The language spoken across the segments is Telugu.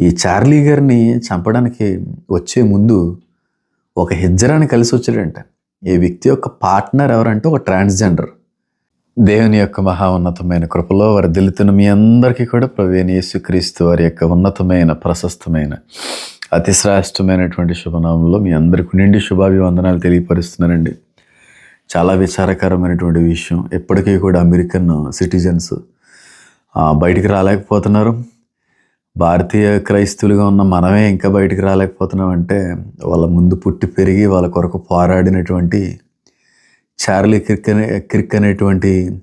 ఈ చార్లీ గారిని చంపడానికి వచ్చే ముందు ఒక హిజ్జరాన్ని కలిసి వచ్చాడంట. ఈ వ్యక్తి యొక్క పార్ట్నర్ ఎవరంటే ఒక ట్రాన్స్జెండర్. దేవుని యొక్క మహా ఉన్నతమైన కృపలో వర్ధిల్లుతున్న మీ అందరికీ కూడా ప్రవీణ యేసుక్రీస్తు వారి యొక్క ఉన్నతమైన ప్రశస్తమైన అతి శ్రేష్టమైనటువంటి శుభనామంలో మీ అందరికీ నిండి శుభాభివందనాలు తెలియపరుస్తున్నానండి. చాలా విచారకరమైనటువంటి విషయం. ఎప్పటికీ కూడా అమెరికన్ సిటిజన్స్ బయటికి రాలేకపోతున్నారు. భారతీయ క్రైస్తువులుగా ఉన్న మనమే ఇంకా బయటికి రాలేకపోతున్నాం అంటే వాళ్ళ ముందు పుట్టి పెరిగి వాళ్ళ కొరకు పోరాడినటువంటి చార్లీ క్రిక్ అనే క్రిక్ అనేటువంటి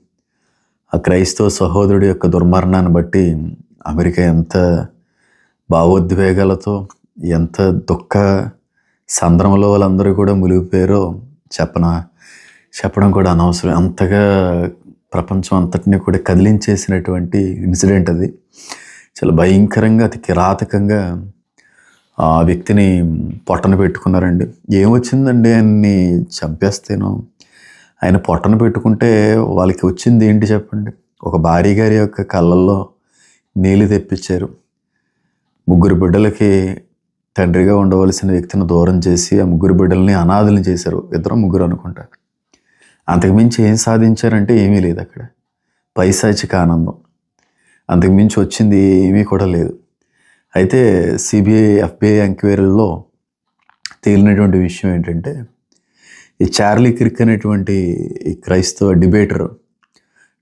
ఆ క్రైస్తవ సహోదరుడి యొక్క దుర్మరణాన్ని బట్టి అమెరికా ఎంత భావోద్వేగాలతో ఎంత దుఃఖ సంద్రంలో వాళ్ళందరూ కూడా మునిగిపోయారో చెప్పన? చెప్పడం కూడా అనవసరం. అంతగా ప్రపంచం అంతటిని కూడా కదిలించేసినటువంటి ఇన్సిడెంట్ అది. చాలా భయంకరంగా అతి కిరాతకంగా ఆ వ్యక్తిని పొట్టన పెట్టుకున్నారండి. ఏమొచ్చిందండి ఆయన్ని చంపేస్తేనో? ఆయన పొట్టన పెట్టుకుంటే వాళ్ళకి వచ్చింది ఏంటి చెప్పండి? ఒక భార్య గారి యొక్క కళ్ళల్లో నీళ్ళు తెప్పించారు. ముగ్గురు బిడ్డలకి తండ్రిగా ఉండవలసిన వ్యక్తిని దూరం చేసి ఆ ముగ్గురు బిడ్డల్ని అనాథలు చేశారు. ఇద్దరు ముగ్గురు అనుకుంటా. అంతకుమించి ఏం సాధించారంటే ఏమీ లేదు అక్కడ. పైశాచిక ఆనందం. అంతకుమించి వచ్చింది ఏమీ కూడా లేదు. అయితే సిబిఐ ఎఫ్బిఐ ఎంక్వైరీలో తేలినటువంటి విషయం ఏంటంటే ఈ చార్లీ క్రిక్ అనేటువంటి ఈ క్రైస్తవ డిబేటర్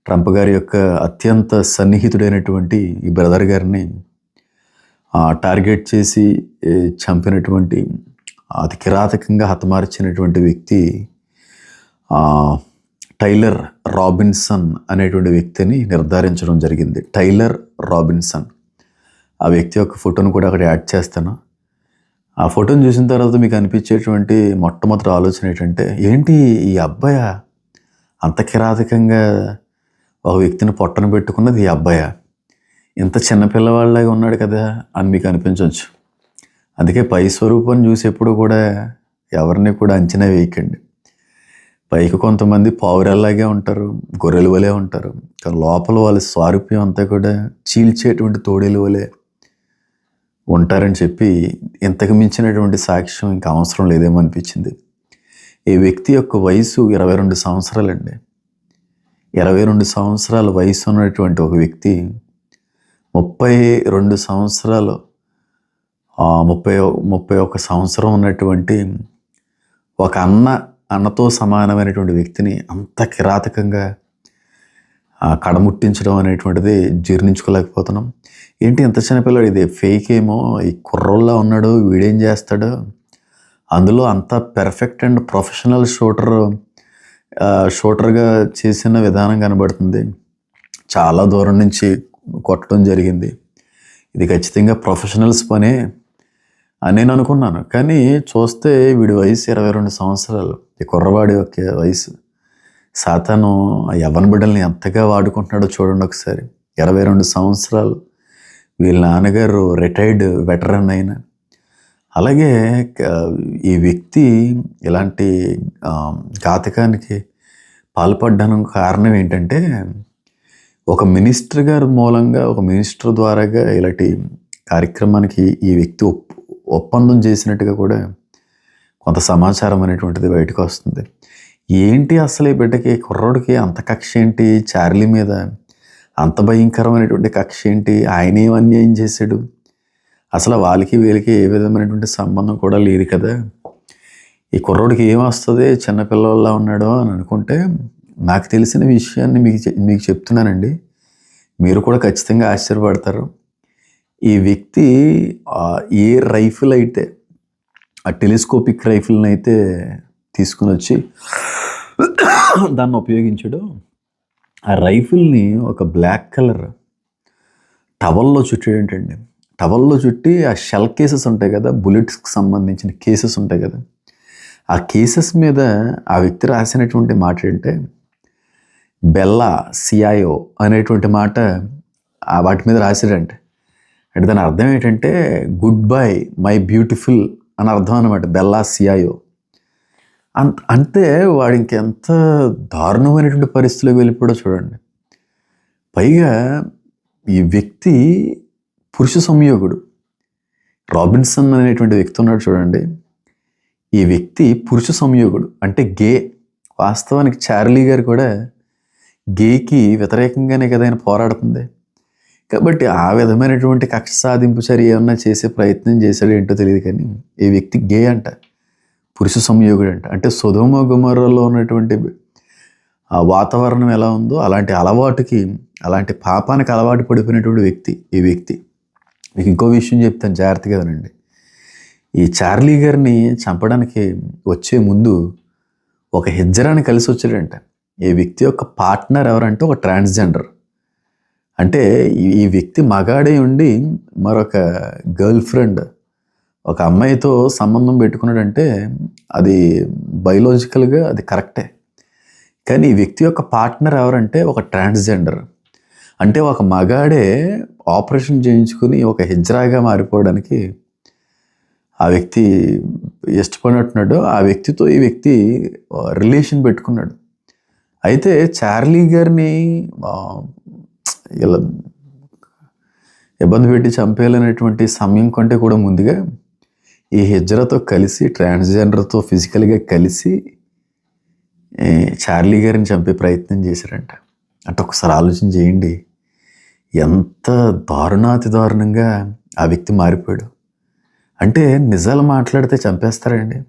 ట్రంప్ గారి యొక్క అత్యంత సన్నిహితుడైనటువంటి ఈ బ్రదర్ గారిని టార్గెట్ చేసి చంపినటువంటి అతి కిరాతకంగా హతమార్చినటువంటి వ్యక్తి టైలర్ రాబిన్సన్ అనేటువంటి వ్యక్తిని నిర్ధారించడం జరిగింది. Tyler Robinson. ఆ వ్యక్తి యొక్క ఫోటోను కూడా అక్కడ యాడ్ చేస్తాను. ఆ ఫోటోని చూసిన తర్వాత మీకు అనిపించేటువంటి మొట్టమొదటి ఆలోచన ఏంటంటే ఏంటి ఈ అబ్బాయి? అంత కిరాతకంగా ఒక వ్యక్తిని పొట్టన పెట్టుకున్నది ఈ అబ్బాయా? ఇంత చిన్న పిల్లవాళ్ళలాగా ఉన్నాడు కదా అని మీకు అనిపించవచ్చు అందుకే పై స్వరూపాన్ని చూసి ఎప్పుడు కూడా ఎవరిని కూడా అంచనా వేయకండి. పైకి కొంతమంది పావురాల్లాగే ఉంటారు గొర్రెలు వలే ఉంటారు. కానీ లోపల వాళ్ళ స్వారూప్యం అంతా కూడా చీల్చేటువంటి తోడేలు వలె ఉంటారని చెప్పి ఇంతకు మించినటువంటి సాక్ష్యం ఇంకా అవసరం లేదేమో అనిపించింది. ఈ వ్యక్తి యొక్క వయసు ఇరవై రెండు సంవత్సరాలండి. ఇరవై రెండు సంవత్సరాల వయసు ఉన్నటువంటి ఒక వ్యక్తి ముప్పై రెండు సంవత్సరాలు ముప్పై ముప్పై ఒక సంవత్సరం ఉన్నటువంటి ఒక అన్న అన్నతో సమానమైనటువంటి వ్యక్తిని అంత కిరాతకంగా కడముట్టించడం అనేటువంటిది జీర్ణించుకోలేకపోతున్నాం. ఏంటి ఎంత చిన్నపిల్లడు? ఇది ఫేక్ ఏమో? ఈ కుర్రల్లో ఉన్నాడు వీడేం చేస్తాడు? అందులో అంత పెర్ఫెక్ట్ అండ్ ప్రొఫెషనల్ షూటర్ షూటర్గా చేసిన విధానం కనబడుతుంది. చాలా దూరం నుంచి కొట్టడం జరిగింది. ఇది ఖచ్చితంగా ప్రొఫెషనల్స్ పనే అని నేను అనుకున్నాను. కానీ చూస్తే వీడి వయసు ఇరవై రెండు సంవత్సరాలు. ఈ కుర్రవాడి యొక్క వయసు. సాతాను ఆ యవ్వన బిడ్డల్ని ఎంతగా వాడుకుంటున్నాడో చూడండి ఒకసారి. ఇరవై రెండు సంవత్సరాలు వీళ్ళ నాన్నగారు రిటైర్డ్ వెటరన్ అయిన. అలాగే ఈ వ్యక్తి ఇలాంటి ఘాతకానికి పాల్పడ్డానికి కారణం ఏంటంటే ఒక మినిస్టర్ గారి మూలంగా ఒక మినిస్టర్ ద్వారాగా ఇలాంటి కార్యక్రమానికి ఈ వ్యక్తి ఒప్ ఒప్పందం చేసినట్టుగా కూడా కొంత సమాచారం అనేటువంటిది బయటకు వస్తుంది. ఏంటి అసలు ఈ బిడ్డకి కుర్రోడికి అంత కక్ష ఏంటి? చార్లీ మీద అంత భయంకరమైనటువంటి కక్ష ఏంటి? ఆయన ఏం అన్యాయం చేశాడు? అసలు వాళ్ళకి వీళ్ళకి ఏ విధమైనటువంటి సంబంధం కూడా లేదు కదా. ఈ కుర్రోడికి ఏం వస్తుంది? చిన్నపిల్లల ఉన్నాడో అని అనుకుంటే నాకు తెలిసిన విషయాన్ని మీకు మీకు చెప్తున్నానండి. మీరు కూడా ఖచ్చితంగా ఆశ్చర్యపడతారు. ఈ వ్యక్తి ఏ రైఫిల్ అయితే ఆ టెలిస్కోపిక్ రైఫిల్ని అయితే తీసుకుని వచ్చి దాన్ని ఉపయోగించాడు. ఆ రైఫిల్ని ఒక బ్లాక్ కలర్ టవల్లో చుట్టాడంటండి టవల్లో చుట్టి ఆ షెల్ కేసెస్ ఉంటాయి కదా బుల్లెట్స్కి సంబంధించిన కేసెస్ ఉంటాయి కదా ఆ కేసెస్ మీద ఆ వ్యక్తి రాసినటువంటి మాట ఏంటంటే బెల్లా సియాయో అనేటువంటి మాట వాటి మీద రాశాడంటే. అంటే దాని అర్థం ఏంటంటే గుడ్ బై మై బ్యూటిఫుల్ అని అర్థం అనమాట బెల్లా సియాయో అంత అంటే వాడు ఇంకెంత దారుణమైనటువంటి పరిస్థితిలోకి వెళ్ళిపోయాడో చూడండి. పైగా ఈ వ్యక్తి పురుష సంయోగుడు. రాబిన్సన్ అనేటువంటి వ్యక్తి ఉన్నాడు చూడండి. ఈ వ్యక్తి పురుష సంయోగుడు. అంటే గే. వాస్తవానికి చార్లీ గారు కూడా గేకి వ్యతిరేకంగానే కదా ఆయన పోరాడుతుంది. కాబట్టి ఆ విధమైనటువంటి కక్ష సాధింపు చర్య ఏమన్నా చేసే ప్రయత్నం చేశాడు ఏంటో తెలియదు కానీ ఈ వ్యక్తి గే అంట పురుష సంయోగుడు అంట. అంటే సుధమ గుమరలో ఉన్నటువంటి ఆ వాతావరణం ఎలా ఉందో అలాంటి అలవాటుకి అలాంటి పాపానికి అలవాటు పడిపోయినటువంటి వ్యక్తి ఈ వ్యక్తి. మీకు ఇంకో విషయం చెప్తాను జాగ్రత్తగా వినండి. ఈ చార్లీ గారిని చంపడానికి వచ్చే ముందు ఒక హిజ్జరాన్ని కలిసి వచ్చాడంట. ఈ వ్యక్తి యొక్క పార్ట్నర్ ఎవరంటే ఒక ట్రాన్స్జెండర్. అంటే ఈ- వ్యక్తి మగాడే ఉండి మరొక గర్ల్ ఫ్రెండ్ ఒక అమ్మాయితో సంబంధం పెట్టుకున్నాడంటే అది బయలాజికల్గా అది కరెక్టే. కానీ ఈ వ్యక్తి యొక్క పార్ట్నర్ ఎవరంటే ఒక ట్రాన్స్జెండర్. అంటే ఒక మగాడే ఆపరేషన్ చేయించుకుని ఒక హిజ్రాగా మారిపోవడానికి ఆ వ్యక్తి ఇష్టపడినట్టున్నాడు. ఆ వ్యక్తితో ఈ వ్యక్తి రిలేషన్ పెట్టుకున్నాడు. అయితే చార్లీ గారిని ఇలా ఇబ్బంది పెట్టి చంపేయాలనేటువంటి సమయం కంటే కూడా ముందుగా ఈ హిజ్రతో కలిసి ట్రాన్స్జెండర్తో ఫిజికల్గా కలిసి చార్లీ గారిని చంపే ప్రయత్నం చేశారంట. అంటే ఒకసారి ఆలోచన చేయండి. ఎంత దారుణాతి దారుణంగా ఆ వ్యక్తి మారిపోయాడు. అంటే నిజాలు మాట్లాడితే చంపేస్తారండి.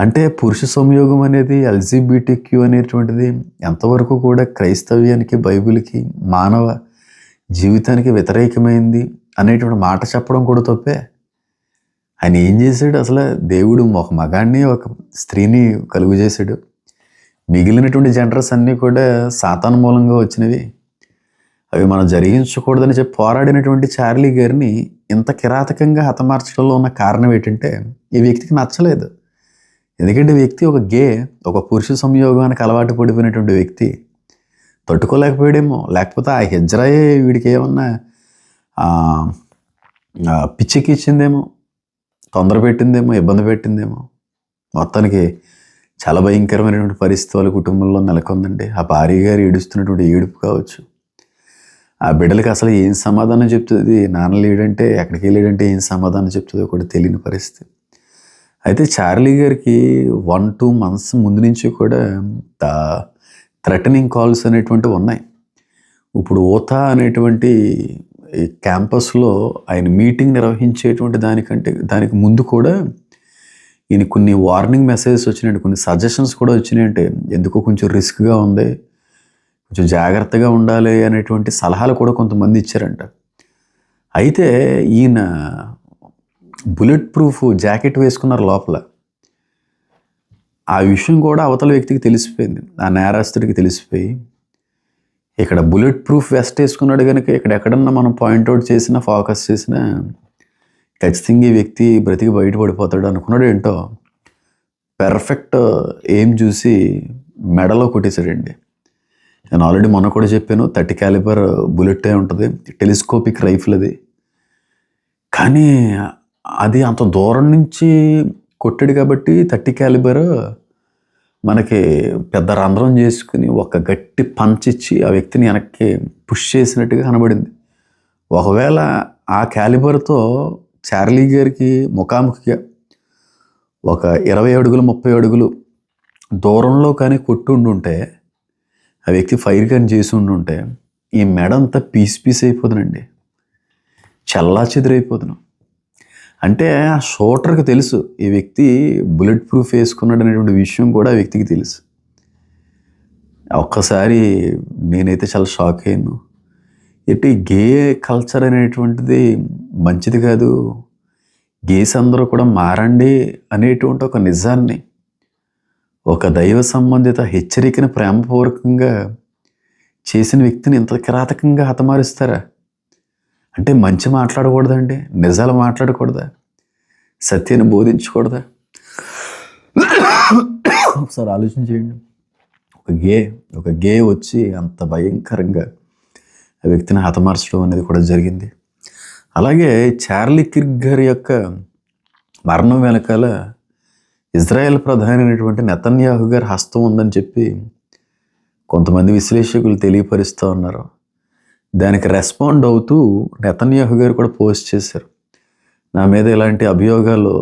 అంటే పురుష సంయోగం అనేది ఎల్జీబీటీ క్యూ అనేటువంటిది ఎంతవరకు కూడా క్రైస్తవ్యానికి బైబిల్కి మానవ జీవితానికి వ్యతిరేకమైంది అనేటువంటి మాట చెప్పడం కూడా తప్పే. ఆయన ఏం చేశాడు? అసలు దేవుడు ఒక మగాడిని ఒక స్త్రీని కలుగు చేశాడు. మిగిలినటువంటి జెండర్స్ అన్నీ కూడా సాతాన్ మూలంగా వచ్చినవి. అవి మనం జరిగించకూడదని చెప్పి పోరాడినటువంటి చార్లీ గారిని ఇంత కిరాతకంగా హతమార్చడంలో ఉన్న కారణం ఏంటంటే ఈ వ్యక్తికి నచ్చలేదు. ఎందుకంటే వ్యక్తి ఒక గే ఒక పురుష సంయోగానికి అలవాటు పడిపోయినటువంటి వ్యక్తి తట్టుకోలేకపోయాడేమో లేకపోతే ఆ హెజ్రాయే వీడికి ఏమన్నా పిచ్చికి ఇచ్చిందేమో తొందర పెట్టిందేమో ఇబ్బంది పెట్టిందేమో. మొత్తానికి చాలా భయంకరమైనటువంటి పరిస్థితి వాళ్ళ కుటుంబంలో నెలకొందండి. ఆ భార్య గారు ఏడుస్తున్నటువంటి ఏడుపు కావచ్చు. ఆ బిడ్డలకి అసలు ఏం సమాధానం చెప్తుంది? నాన్న లేడంటే ఎక్కడికి వెళ్ళాడంటే ఏం సమాధానం చెప్తుందో కూడా తెలియని పరిస్థితి. అయితే చార్లీ గారికి వన్ టూ మంత్స్ ముందు నుంచి కూడా థ్రెటనింగ్ కాల్స్ అనేటువంటివి ఉన్నాయి. ఇప్పుడు ఓతా అనేటువంటి ఈ క్యాంపస్లో ఆయన మీటింగ్ నిర్వహించేటువంటి దానికంటే దానికి ముందు కూడా ఈయన కొన్ని వార్నింగ్ మెసేజెస్ వచ్చినాయండి కొన్ని సజెషన్స్ కూడా వచ్చినాయంటే ఎందుకో కొంచెం రిస్క్గా ఉంది కొంచెం జాగ్రత్తగా ఉండాలి అనేటువంటి సలహాలు కూడా కొంతమంది ఇచ్చారంట. అయితే ఈయన బుల్లెట్ ప్రూఫ్ జాకెట్ వేసుకున్నారు లోపల. ఆ విషయం కూడా అవతల వ్యక్తికి తెలిసిపోయింది. ఆ నేరస్తుడికి తెలిసిపోయి ఇక్కడ బుల్లెట్ ప్రూఫ్ వెస్ట్ వేసుకున్నాడు కనుక ఇక్కడ ఎక్కడన్నా మనం పాయింట్అవుట్ చేసినా ఫోకస్ చేసినా ఖచ్చితంగా ఈ వ్యక్తి బ్రతికి బయటపడిపోతాడు అనుకున్నాడు ఏంటో. పెర్ఫెక్ట్ ఏం చూసి మెడలో కొట్టేశాడండి. నేను ఆల్రెడీ మొన్న కూడా చెప్పాను థర్టీ క్యాలిబర్ బుల్లెట్ ఉంటుంది టెలిస్కోపిక్ రైఫిల్ అది. కానీ అది అంత దూరం నుంచి కొట్టాడు కాబట్టి థర్టీ క్యాలిబర్ మనకి పెద్ద రంధ్రం చేసుకుని ఒక గట్టి పంచిచ్చి ఇచ్చి ఆ వ్యక్తిని వెనక్కి పుష్ చేసినట్టుగా కనబడింది. ఒకవేళ ఆ క్యాలిబర్తో చార్లీ గారికి ముఖాముఖిగా ఒక ఇరవై అడుగులు ముప్పై అడుగులు దూరంలో కానీ కొట్టు ఉండుంటే ఆ వ్యక్తి ఫైర్ కానీ చేసి ఉండుంటే ఈ మెడ అంతా పీస్ పీస్ అయిపోతుందండి చల్లా చెదిరైపోతున్నాం అంటే ఆ షూటర్కి తెలుసు. ఈ వ్యక్తి బుల్లెట్ ప్రూఫ్ వేసుకున్నాడు అనేటువంటి విషయం కూడా వ్యక్తికి తెలుసు. ఒక్కసారి నేనైతే చాలా షాక్ అయ్యాను. ఇటు గే కల్చర్ అనేటువంటిది మంచిది కాదు. గేస్ అందరూ కూడా మారండి అనేటువంటి ఒక నిజాన్ని ఒక దైవ సంబంధిత హెచ్చరికను ప్రేమపూర్వకంగా చేసిన వ్యక్తిని ఇంత కిరాతకంగా హతమారుస్తారా? అంటే మంచి మాట్లాడకూడదండి నిజాలు మాట్లాడకూడదా సత్యాన్ని బోధించకూడదా. ఒకసారి ఆలోచన చేయండి. ఒక గే ఒక గే వచ్చి అంత భయంకరంగా ఆ వ్యక్తిని హతమార్చడం అనేది కూడా జరిగింది. అలాగే చార్లీ కిర్గర్ యొక్క మరణం వెనకాల ఇజ్రాయెల్ ప్రధాని అయినటువంటి నెతన్యాహు గారి హస్తం ఉందని చెప్పి కొంతమంది విశ్లేషకులు తెలియపరుస్తూ ఉన్నారు. దానికి రెస్పాండ్ అవుతూ నెతన్యాహు గారు కూడా పోస్ట్ చేశారు. నా మీద ఇలాంటి అభియోగాలు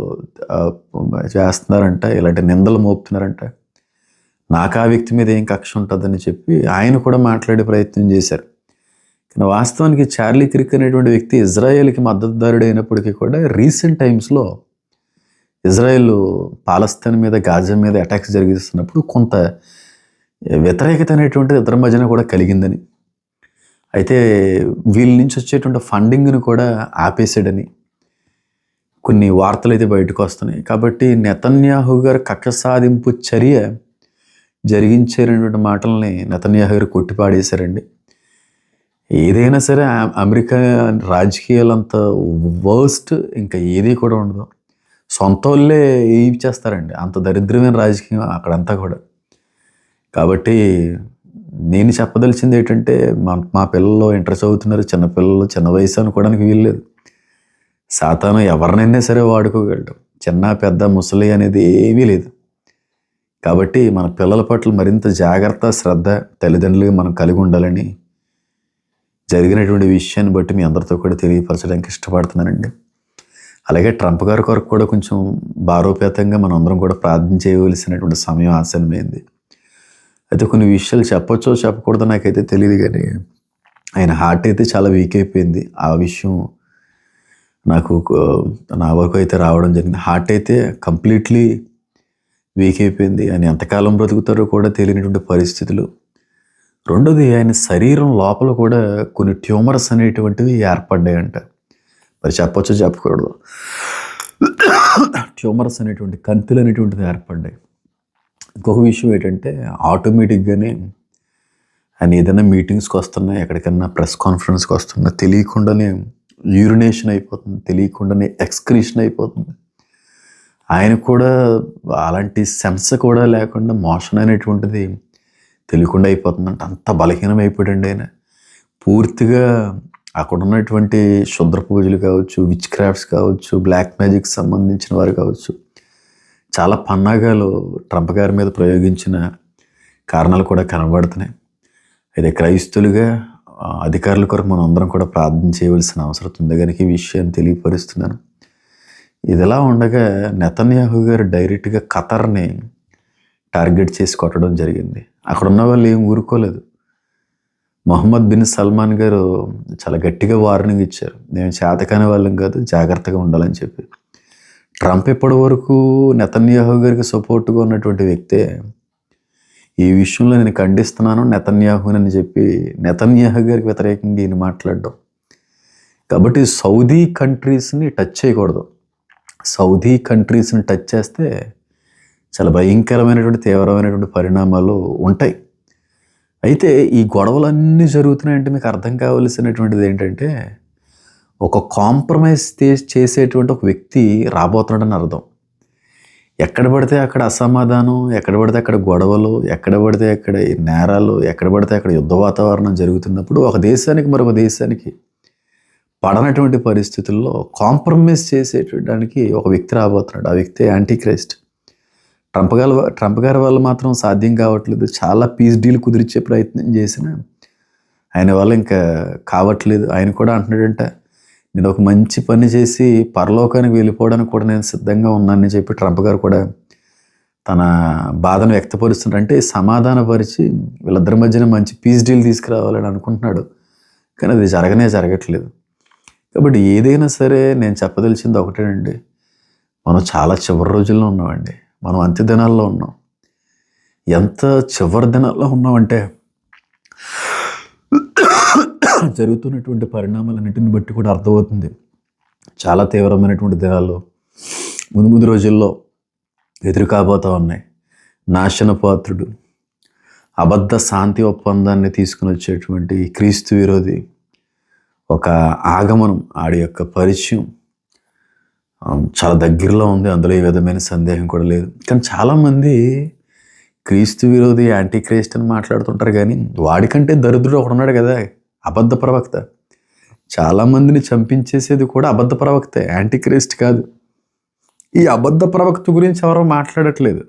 చేస్తున్నారంట ఇలాంటి నిందలు మోపుతున్నారంట. నాకు ఆ వ్యక్తి మీద ఏం కక్ష ఉంటుందని చెప్పి ఆయన కూడా మాట్లాడే ప్రయత్నం చేశారు. కానీ వాస్తవానికి చార్లీ క్రిక్ అనేటువంటి వ్యక్తి ఇజ్రాయెల్కి మద్దతుదారుడు అయినప్పటికీ కూడా రీసెంట్ టైమ్స్లో ఇజ్రాయెల్ పాలస్తీన్ మీద గాజా మీద అటాక్స్ జరిగిస్తున్నప్పుడు కొంత వ్యతిరేకత అనేటువంటిది ఇద్దరి మధ్యన కూడా కలిగిందని అయితే వీళ్ళ నుంచి వచ్చేటువంటి ఫండింగ్ను కూడా ఆపేసాడని కొన్ని వార్తలు అయితే బయటకు వస్తున్నాయి. కాబట్టి నెతన్యాహు గారు కక్ష సాధింపు చర్య జరిగించారనేటువంటి మాటల్ని నెతన్యాహు గారు కొట్టిపాడేశారండి. ఏదైనా సరే అమెరికా రాజకీయాలంత వర్స్ట్ ఇంకా ఏది కూడా ఉండదు. సొంత వాళ్ళే ఏం చేస్తారండి? అంత దరిద్రమైన రాజకీయం అక్కడంతా కూడా. కాబట్టి నేను చెప్పదలిచింది ఏంటంటే మా మా పిల్లలు ఇంటర్ చదువుతున్నారు చిన్నపిల్లలు చిన్న వయసు అనుకోవడానికి వీల్లేదు. సాతాను ఎవరినైనా సరే వాడుకోగలడు. చిన్న పెద్ద ముసలి అనేది ఏమీ లేదు. కాబట్టి మన పిల్లల పట్ల మరింత జాగ్రత్త శ్రద్ధ తల్లిదండ్రులుగా మనం కలిగి ఉండాలని జరిగినటువంటి విషయాన్ని బట్టి మీ అందరితో కూడా తెలియపరచడానికి ఇష్టపడుతున్నానండి. అలాగే ట్రంప్ గారి కొరకు కూడా కొంచెం భారోపేతంగా మనం అందరం కూడా ప్రార్థన చేయవలసినటువంటి సమయం ఆసనమైంది అయితే కొన్ని విషయాలు చెప్పొచ్చో చెప్పకూడదో నాకైతే తెలియదు కానీ ఆయన హార్ట్ అయితే చాలా వీక్ అయిపోయింది. ఆ విషయం నాకు నా వరకు అయితే రావడం జరిగింది. హార్ట్ అయితే కంప్లీట్లీ వీక్ అయిపోయింది. ఆయన ఎంతకాలం బ్రతుకుతారో కూడా తెలియనటువంటి పరిస్థితులు. రెండోది ఆయన శరీరం లోపల కూడా కొన్ని ట్యూమర్స్ అనేటువంటివి ఏర్పడ్డాయంట. మరి చెప్పొచ్చో చెప్పకూడదు. ట్యూమర్స్ అనేటువంటి కంతులు అనేటువంటిది ఏర్పడ్డాయి. ఇంకొక విషయం ఏంటంటే ఆటోమేటిక్గానే ఆయన ఏదైనా మీటింగ్స్కి వస్తున్నా ఎక్కడికన్నా ప్రెస్ కాన్ఫరెన్స్కి వస్తున్నా తెలియకుండానే యూరినేషన్ అయిపోతుంది తెలియకుండానే ఎక్స్క్రీషన్ అయిపోతుంది. ఆయన కూడా అలాంటి సెన్స్ కూడా లేకుండా మోషన్ అనేటువంటిది తెలియకుండా అయిపోతుందంట. అంత బలహీనం అయిపోయాడండి ఆయన. పూర్తిగా అక్కడ ఉన్నటువంటి శుద్ర పూజలు కావచ్చు విచ్ క్రాఫ్ట్స్ కావచ్చు బ్లాక్ మ్యాజిక్ సంబంధించిన వారు కావచ్చు చాలా పన్నాగాలు ట్రంప్ గారి మీద ప్రయోగించిన కారణాలు కూడా కనబడుతున్నాయి. అయితే క్రైస్తులుగా అధికారుల కొరకు మనం అందరం కూడా ప్రార్థన చేయవలసిన అవసరం ఉంది. కనుక ఈ విషయాన్ని తెలియపరుస్తున్నాను. ఇదిలా ఉండగా నెతన్యాహు గారు డైరెక్ట్గా ఖతర్ని టార్గెట్ చేసి కొట్టడం జరిగింది. అక్కడ ఉన్న వాళ్ళు ఏం ఊరుకోలేదు. మొహమ్మద్ బిన్ సల్మాన్ గారు చాలా గట్టిగా వార్నింగ్ ఇచ్చారు. నేను చేతకాని వాళ్ళం కాదు జాగ్రత్తగా ఉండాలని చెప్పి. ట్రంప్ ఇప్పటి వరకు నెతన్యాహు గారికి సపోర్ట్గా ఉన్నటువంటి వ్యక్తే ఈ విషయంలో నేను ఖండిస్తున్నాను నెతన్యాహు అని చెప్పి నెతన్యాహు గారికి వ్యతిరేకంగా ఈయన మాట్లాడడం. కాబట్టి సౌదీ కంట్రీస్ని టచ్ చేయకూడదు. సౌదీ కంట్రీస్ని టచ్ చేస్తే చాలా భయంకరమైనటువంటి తీవ్రమైనటువంటి పరిణామాలు ఉంటాయి. అయితే ఈ గొడవలన్నీ జరుగుతున్నాయంటే మీకు అర్థం కావలసినటువంటిది ఏంటంటే ఒక కాంప్రమైజ్ చేసేటువంటి ఒక వ్యక్తి రాబోతున్నాడని అర్థం. ఎక్కడ పడితే అక్కడ అసమాధానం ఎక్కడ పడితే అక్కడ గొడవలు ఎక్కడ పడితే అక్కడ నేరాలు ఎక్కడ పడితే అక్కడ యుద్ధ వాతావరణం జరుగుతున్నప్పుడు ఒక దేశానికి మరొక దేశానికి పడనటువంటి పరిస్థితుల్లో కాంప్రమైజ్ చేసేటానికి ఒక వ్యక్తి రాబోతున్నాడు. ఆ వ్యక్తి యాంటీ క్రైస్ట్ ట్రంప్ గారి ట్రంప్ గారి వల్ల మాత్రం సాధ్యం కావట్లేదు. చాలా పీస్ డీల్ కుదిరిచ్చే ప్రయత్నం చేసిన ఆయన వల్ల ఇంకా కావట్లేదు. ఆయన కూడా అంటున్నాడంట నేను ఒక మంచి పని చేసి పరలోకానికి వెళ్ళిపోవడానికి కూడా నేను సిద్ధంగా ఉన్నానని చెప్పి ట్రంప్ గారు కూడా తన బాధను వ్యక్తపరుస్తున్నారు అంటే సమాధానపరిచి వీళ్ళిద్దరి మధ్యన మంచి పీస్ డీల్ తీసుకురావాలని అనుకుంటున్నాడు. కానీ అది జరగనే జరగట్లేదు. కాబట్టి ఏదైనా సరే నేను చెప్పదలిచింది ఒకటేనండి. మనం చాలా చివరి రోజుల్లో ఉన్నామండి. మనం అంత్య దినాల్లో ఉన్నాం. ఎంత చివరి దినాల్లో ఉన్నామంటే జరుగుతున్నటువంటి పరిణామాలన్నింటిని బట్టి కూడా అర్థమవుతుంది. చాలా తీవ్రమైనటువంటి దేహాలు ముందు ముందు రోజుల్లో ఎదురుకాబోతూ ఉన్నాయి. నాశన పాత్రుడు అబద్ధ శాంతి ఒప్పందాన్ని తీసుకుని వచ్చేటువంటి క్రీస్తు విరోధి ఒక ఆగమనం ఆడి యొక్క పరిచయం చాలా దగ్గరలో ఉంది. అందులో ఏ విధమైన సందేహం కూడా లేదు. కానీ చాలామంది క్రీస్తు విరోధి యాంటీ క్రీస్ట్ అని మాట్లాడుతుంటారు కానీ వాడికంటే దరిద్రుడు ఒకడున్నాడు కదా. అబద్ధ ప్రవక్త. చాలామందిని చంపించేసేది కూడా అబద్ధ ప్రవక్తే యాంటీక్రేస్ట్ కాదు. ఈ అబద్ధ ప్రవక్త గురించి ఎవరో మాట్లాడట్లేదు.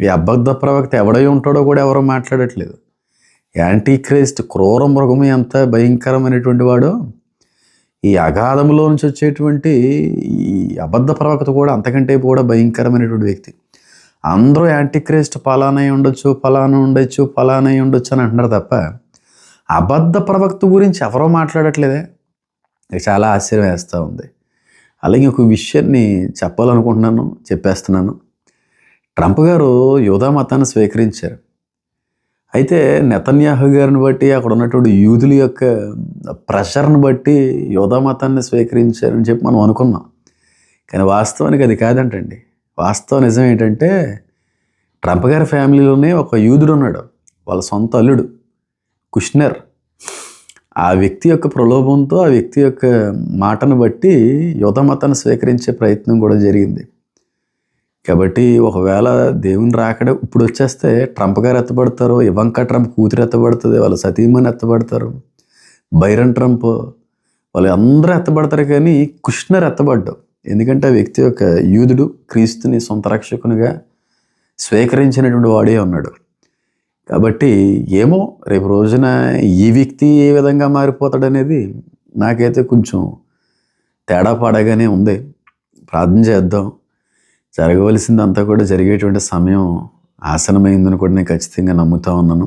ఈ అబద్ధ ప్రవక్త ఎవడై ఉంటాడో కూడా ఎవరో మాట్లాడట్లేదు. యాంటీక్రేస్ట్ క్రూర మృగము ఎంత భయంకరమైనటువంటి వాడో ఈ అగాధములో నుంచి వచ్చేటువంటి ఈ అబద్ధ ప్రవక్త కూడా అంతకంటే కూడా భయంకరమైనటువంటి వ్యక్తి. అందరూ యాంటీక్రేస్ట్ ఫలానై ఉండొచ్చు ఫలానా ఉండొచ్చు ఫలానై ఉండొచ్చు అని అంటున్నారు తప్ప అబద్ధ ప్రవక్త గురించి ఎవరో మాట్లాడట్లేదే? ఇది చాలా ఆశ్చర్యం వేస్తూ ఉంది. అలాగే ఒక విషయాన్ని చెప్పాలనుకుంటున్నాను చెప్పేస్తున్నాను. ట్రంప్ గారు యోధా మతాన్ని స్వీకరించారు. అయితే నెతన్యాహు గారిని బట్టి అక్కడ ఉన్నటువంటి యూదుల యొక్క ప్రెషర్ని బట్టి యోధా మతాన్ని స్వీకరించారని చెప్పి మనం అనుకున్నాం. కానీ వాస్తవానికి అది కాదంటండి. వాస్తవం నిజం ఏంటంటే ట్రంప్ గారి ఫ్యామిలీలోనే ఒక యూదుడు ఉన్నాడు. వాళ్ళ సొంత అల్లుడు. కుష్నర్. ఆ వ్యక్తి యొక్క ప్రలోభంతో ఆ వ్యక్తి యొక్క మాటను బట్టి యుధ మతాన్ని స్వీకరించే ప్రయత్నం కూడా జరిగింది. కాబట్టి ఒకవేళ దేవుని రాకడ ఇప్పుడు వచ్చేస్తే ట్రంప్ గారు ఎత్తబడతారు ఇవంకా ట్రంప్ కూతురు ఎత్తబడుతుంది వాళ్ళ సతీమణి ఎత్తబడతారు బైరన్ ట్రంప్ వాళ్ళు అందరూ ఎత్తబడతారు కానీ కృష్ణర్ ఎత్తబడ్డు. ఎందుకంటే ఆ వ్యక్తి యొక్క యూదుడు క్రీస్తుని సొంత రక్షకునిగా స్వీకరించినటువంటి వాడే ఉన్నాడు. కాబట్టి ఏమో రేపు రోజున ఈ వ్యక్తి ఏ విధంగా మారిపోతాడనేది నాకైతే కొంచెం తేడా పాడగానే ఉంది. ప్రార్థన చేద్దాం. జరగవలసిందంతా కూడా జరిగేటువంటి సమయం ఆసనమైందని కూడా నేను ఖచ్చితంగా నమ్ముతా ఉన్నాను.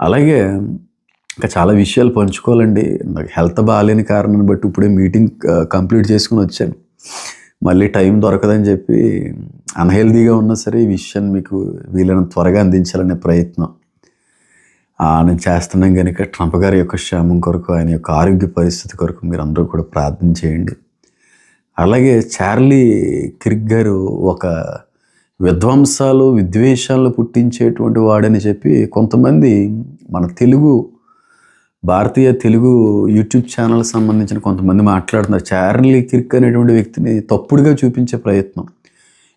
అలాగే ఇంకా చాలా విషయాలు పంచుకోవాలండి. నాకు హెల్త్ బాగాలేని కారణాన్ని బట్టి ఇప్పుడే మీటింగ్ కంప్లీట్ చేసుకుని వచ్చాను. మళ్ళీ టైం దొరకదని చెప్పి అన్హెల్దీగా ఉన్నా సరే ఈ విషయాన్ని మీకు వీలైనంత త్వరగా అందించాలనే ప్రయత్నం. నేను చేస్తున్నాం కనుక ట్రంప్ గారి యొక్క క్షేమం కొరకు ఆయన యొక్క ఆరోగ్య పరిస్థితి కొరకు మీరు అందరూ కూడా ప్రార్థన చేయండి. అలాగే చార్లీ కిర్క్ గారు ఒక విధ్వంసాలు విద్వేషాలు పుట్టించేటువంటి వాడని చెప్పి కొంతమంది మన తెలుగు భారతీయ తెలుగు యూట్యూబ్ ఛానల్ సంబంధించిన కొంతమంది మాట్లాడుతున్నారు. చార్లీ కిర్క్ అనేటువంటి వ్యక్తిని తప్పుడుగా చూపించే ప్రయత్నం.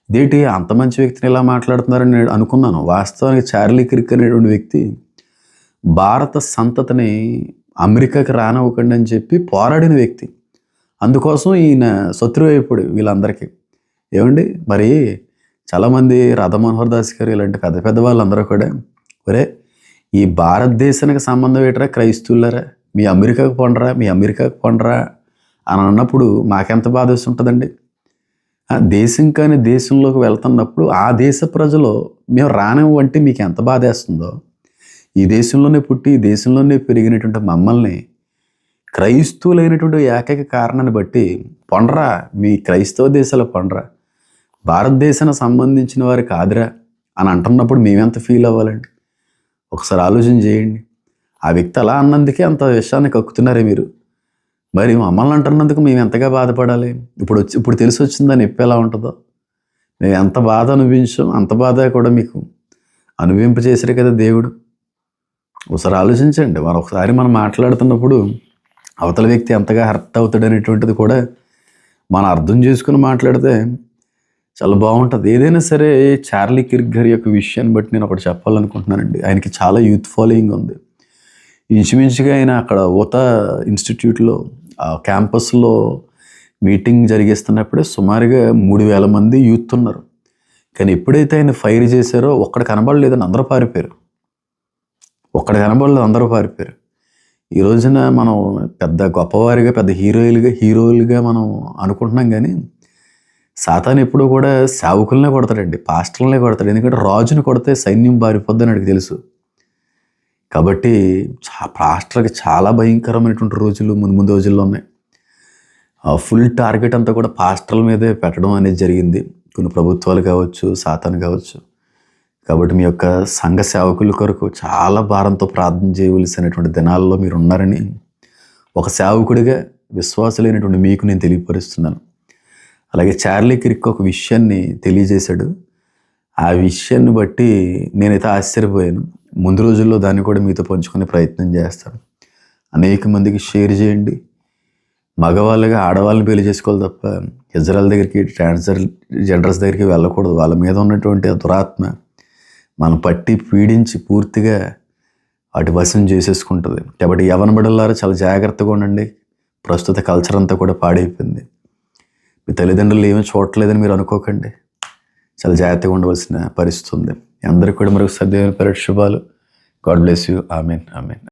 ఇదేంటి? అంత మంచి వ్యక్తిని ఇలా మాట్లాడుతున్నారని నేను అనుకున్నాను. వాస్తవానికి చార్లీ కిర్క్ అనేటువంటి వ్యక్తి భారత సంతతిని అమెరికాకి రానివ్వకండి అని చెప్పి పోరాడిన వ్యక్తి. అందుకోసం ఈయన శత్రువు వీళ్ళందరికీ. ఏమండి? మరి చాలామంది రాధామోహన్ దాస్ గారు ఇలాంటి పెద్ద పెద్ద వాళ్ళందరూ కూడా ఒరే ఈ భారతదేశానికి సంబంధం ఏంటరా? క్రైస్తవులరా? మీ అమెరికాకు పండరా? మీ అమెరికాకు పండరా? అని అన్నప్పుడు మాకెంత బాధ ఉంటుందండి ఆ దేశం కాని దేశంలోకి వెళ్తున్నప్పుడు ఆ దేశ ప్రజలు మేము రానివ్వంటే మీకు ఎంత బాధ వేస్తుందో ఈ దేశంలోనే పుట్టి ఈ దేశంలోనే పెరిగినటువంటి మమ్మల్ని క్రైస్తవులైనటువంటి ఏకైక కారణాన్ని బట్టి పండరా మీ క్రైస్తవ దేశాల పండరా. భారతదేశానికి సంబంధించిన వారు కాదురా అని అంటున్నప్పుడు మేమెంత ఫీల్ అవ్వాలండి? ఒకసారి ఆలోచన చేయండి. ఆ వ్యక్తి అలా అన్నందుకే అంత విషయాన్ని కక్కుతున్నారే మీరు. మరి మమ్మల్ని అంటున్నందుకు మేము ఎంతగా బాధపడాలి? ఇప్పుడు వచ్చి ఇప్పుడు తెలిసి వచ్చిందని నొప్పి ఎలా ఉంటుందో? మేము ఎంత బాధ అనుభవించాం అంత బాధ కూడా మీకు అనుభవింపజేశారు కదా దేవుడు. ఒకసారి ఆలోచించండి. మరి ఒకసారి మనం మాట్లాడుతున్నప్పుడు అవతల వ్యక్తి ఎంతగా హర్ట్ అవుతాడు అనేటువంటిది కూడా మనం అర్థం చేసుకుని మాట్లాడితే చాలా బాగుంటుంది. ఏదైనా సరే చార్లీ కిర్గర్ యొక్క విషయాన్ని బట్టి నేను ఒకటి చెప్పాలనుకుంటున్నానండి. ఆయనకి చాలా యూత్ ఫాలోయింగ్ ఉంది. ఇంచుమించుగా ఆయన అక్కడ ఓత ఇన్స్టిట్యూట్లో ఆ క్యాంపస్లో మీటింగ్ జరిగిస్తున్నప్పుడే సుమారుగా మూడు వేల మంది యూత్ ఉన్నారు. కానీ ఎప్పుడైతే ఆయన ఫైర్ చేశారో ఒక్కడ కనబడలేదని అందరూ పారిపోయారు. ఒక్కడ కనబడలేదు అందరూ పారిపోయారు. ఈ రోజున మనం పెద్ద గొప్పవారిగా పెద్ద హీరోయిలుగా హీరోలుగా మనం అనుకుంటున్నాం కానీ సాతాన్ ఎప్పుడూ కూడా సేవకులనే కొడతాడండి పాస్టర్లనే కొడతాడు. ఎందుకంటే రాజుని కొడితే సైన్యం బారిపోద్దని నాకు తెలుసు. కాబట్టి చా పాస్టర్కి చాలా భయంకరమైనటువంటి రోజులు ముందు ముందు రోజుల్లో ఉన్నాయి. ఫుల్ టార్గెట్ అంతా కూడా పాస్టర్ల మీదే పెట్టడం అనేది జరిగింది. కొన్ని ప్రభుత్వాలు కావచ్చు సాతాను కావచ్చు. కాబట్టి మీ యొక్క సంఘ సేవకుల కొరకు చాలా భారంతో ప్రార్థన చేయవలసినటువంటి దినాల్లో మీరు ఉన్నారని ఒక సేవకుడిగా విశ్వాసులైనటువంటి మీకు నేను తెలియపరుస్తున్నాను. అలాగే చార్లీ క్రిక్ ఒక విషయాన్ని తెలియజేశాడు. ఆ విషయాన్ని బట్టి నేనైతే ఆశ్చర్యపోయాను. ముందు రోజుల్లో దాన్ని కూడా మీతో పంచుకునే ప్రయత్నం చేస్తాను. అనేక మందికి షేర్ చేయండి. మగవాళ్ళగా ఆడవాళ్ళని పెళ్ళి చేసుకోవాలి తప్ప ఇజ్రాయల్ దగ్గరికి ట్రాన్స్జర్ జెండర్స్ దగ్గరికి వెళ్ళకూడదు. వాళ్ళ మీద ఉన్నటువంటి దురాత్మ మనం పట్టి పీడించి పూర్తిగా వాటి వశం చేసేసుకుంటుంది. కాబట్టి యవన బిడ్డలారా చాలా జాగ్రత్తగా ఉండండి. ప్రస్తుత కల్చర్ అంతా కూడా పాడైపోయింది. మీ తల్లిదండ్రులు ఏమీ చూడట్లేదని మీరు అనుకోకండి. చాలా జాగ్రత్తగా ఉండవలసిన పరిస్థితి ఉంది. అందరికీ కూడా మరొక సద్యమైన పరీక్ష God bless you. Amen. Amen.